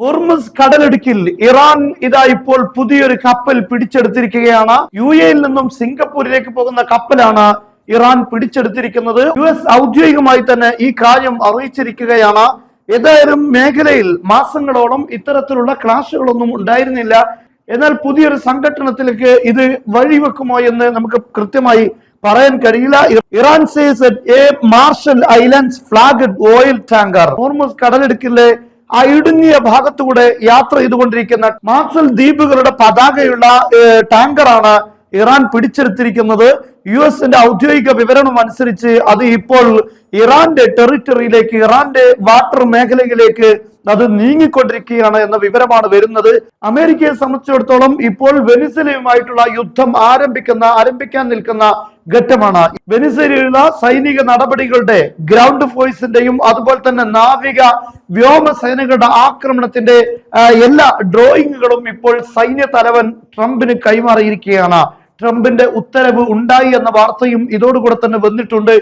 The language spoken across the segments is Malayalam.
ഹോർമസ് കടലിടുക്കിൽ ഇറാൻ ഇതാ ഇപ്പോൾ പുതിയൊരു കപ്പൽ പിടിച്ചെടുത്തിരിക്കുകയാണ്. യു എയിൽ നിന്നും സിംഗപ്പൂരിലേക്ക് പോകുന്ന കപ്പലാണ് ഇറാൻ പിടിച്ചെടുത്തിരിക്കുന്നത്. യു എസ് ഔദ്യോഗികമായി തന്നെ ഈ കാര്യം അറിയിച്ചിരിക്കുകയാണ്. ഏതായാലും മേഖലയിൽ മാസങ്ങളോളം ഇത്തരത്തിലുള്ള ക്ലാഷുകളൊന്നും ഉണ്ടായിരുന്നില്ല. എന്നാൽ പുതിയൊരു സംഘടനത്തിലേക്ക് ഇത് വഴിവെക്കുമോ എന്ന് നമുക്ക് കൃത്യമായി പറയാൻ കഴിയില്ല. Iran seizes a Marshall Islands flag oil tanker Hormuz കടലിടുക്കിലെ ആ ഇടുങ്ങിയ ഭാഗത്തൂടെ യാത്ര ചെയ്തുകൊണ്ടിരിക്കുന്ന മാർസൽ ദ്വീപുകളുടെ പതാകയുള്ള ടാങ്കറാണ് ഇറാൻ പിടിച്ചെടുത്തിരിക്കുന്നത്. യു എസിന്റെ ഔദ്യോഗിക വിവരണം അനുസരിച്ച് അത് ഇപ്പോൾ ഇറാന്റെ ടെറിട്ടറിയിലേക്ക് ഇറാന്റെ വാട്ടർ മേഖലയിലേക്ക് അത് നീങ്ങിക്കൊണ്ടിരിക്കുകയാണ് എന്ന വിവരമാണ് വരുന്നത്. അമേരിക്കയെ സംബന്ധിച്ചിടത്തോളം ഇപ്പോൾ വെനിസലയുമായിട്ടുള്ള യുദ്ധം ആരംഭിക്കുന്ന ആരംഭിക്കാൻ നിൽക്കുന്ന ഘട്ടമാണ്. വെനിസലയിലുള്ള സൈനിക നടപടികളുടെ ഗ്രൗണ്ട് ഫോഴ്സിന്റെയും അതുപോലെ തന്നെ നാവിക വ്യോമ സേനകളുടെ ആക്രമണത്തിന്റെ എല്ലാ ഡ്രോയിങ്ങുകളും ഇപ്പോൾ സൈന്യ തലവൻ ട്രംപിന് കൈമാറിയിരിക്കുകയാണ്. ട്രംപിന്റെ ഉത്തരവ് ഉണ്ടായി എന്ന വാർത്തയും ഇതോടുകൂടെ തന്നെ വന്നിട്ടുണ്ട്.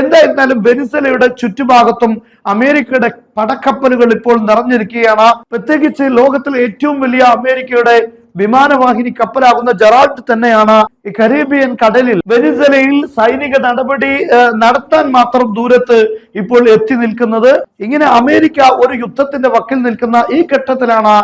എന്തായിരുന്നാലും വെനിസലയുടെ ചുറ്റുഭാഗത്തും അമേരിക്കയുടെ പടക്കപ്പലുകൾ ഇപ്പോൾ നിറഞ്ഞിരിക്കുകയാണ്. പ്രത്യേകിച്ച് ലോകത്തിലെ ഏറ്റവും വലിയ അമേരിക്കയുടെ വിമാനവാഹിനി കപ്പലാകുന്ന ജറാൾട്ട് തന്നെയാണ് ഈ കരീബിയൻ കടലിൽ. വെനിസലയിൽ സൈനിക നടപടി നടത്താൻ മാത്രം ദൂരത്ത് ഇപ്പോൾ എത്തി നിൽക്കുന്നത്. ഇങ്ങനെ അമേരിക്ക ഒരു യുദ്ധത്തിന്റെ വക്കിൽ നിൽക്കുന്ന ഈ ഘട്ടത്തിലാണ്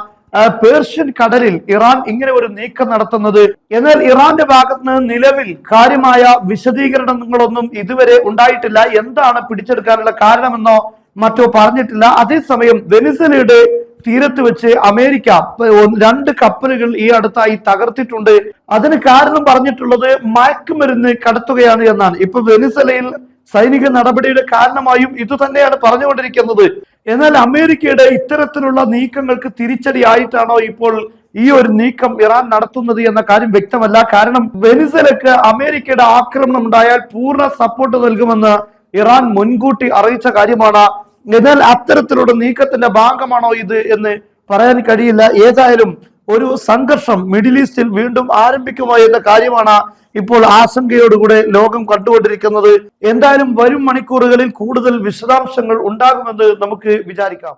പേർഷ്യൻ കടലിൽ ഇറാൻ ഇങ്ങനെ ഒരു നീക്കം നടത്തുന്നത്. എന്നാൽ ഇറാന്റെ ഭാഗത്ത് നിന്ന് നിലവിൽ കാര്യമായ വിശദീകരണങ്ങളൊന്നും ഇതുവരെ ഉണ്ടായിട്ടില്ല. എന്താണ് പിടിച്ചെടുക്കാനുള്ള കാരണമെന്നോ മറ്റോ പറഞ്ഞിട്ടില്ല. അതേസമയം വെനിസലയുടെ തീരത്ത് വെച്ച് അമേരിക്ക രണ്ട് കപ്പലുകൾ ഈ അടുത്തായി തകർത്തിട്ടുണ്ട്. അതിന് കാരണം പറഞ്ഞിട്ടുള്ളത് മയക്കുമരുന്ന് കടത്തുകയാണ് എന്നാണ്. ഇപ്പൊ വെനിസലയിൽ സൈനിക നടപടിയുടെ കാരണമായും ഇതുതന്നെയാണ് പറഞ്ഞുകൊണ്ടിരിക്കുന്നത്. എന്നാൽ അമേരിക്കയുടെ ഇത്തരത്തിലുള്ള നീക്കങ്ങൾക്ക് തിരിച്ചടിയായിട്ടാണോ ഇപ്പോൾ ഈ ഒരു നീക്കം ഇറാൻ നടത്തുന്നത് എന്ന കാര്യം വ്യക്തമല്ല. കാരണം വെനിസലക്ക് അമേരിക്കയുടെ ആക്രമണം ഉണ്ടായാൽ പൂർണ സപ്പോർട്ട് നൽകുമെന്ന് ഇറാൻ മുൻകൂട്ടി അറിയിച്ച കാര്യമാണ്. എന്നാൽ അത്തരത്തിലുള്ള നീക്കത്തിന്റെ ഭാഗമാണോ ഇത് എന്ന് പറയാൻ കഴിയില്ല. ഏതായാലും ഒരു സംഘർഷം മിഡിൽ ഈസ്റ്റിൽ വീണ്ടും ആരംഭിക്കുമോ എന്ന കാര്യമാണ് ഇപ്പോൾ ആശങ്കയോടുകൂടെ ലോകം കണ്ടുകൊണ്ടിരിക്കുന്നത്. എന്തായാലും വരും മണിക്കൂറുകളിൽ കൂടുതൽ വിശദാംശങ്ങൾ ഉണ്ടാകുമെന്ന് നമുക്ക് വിചാരിക്കാം.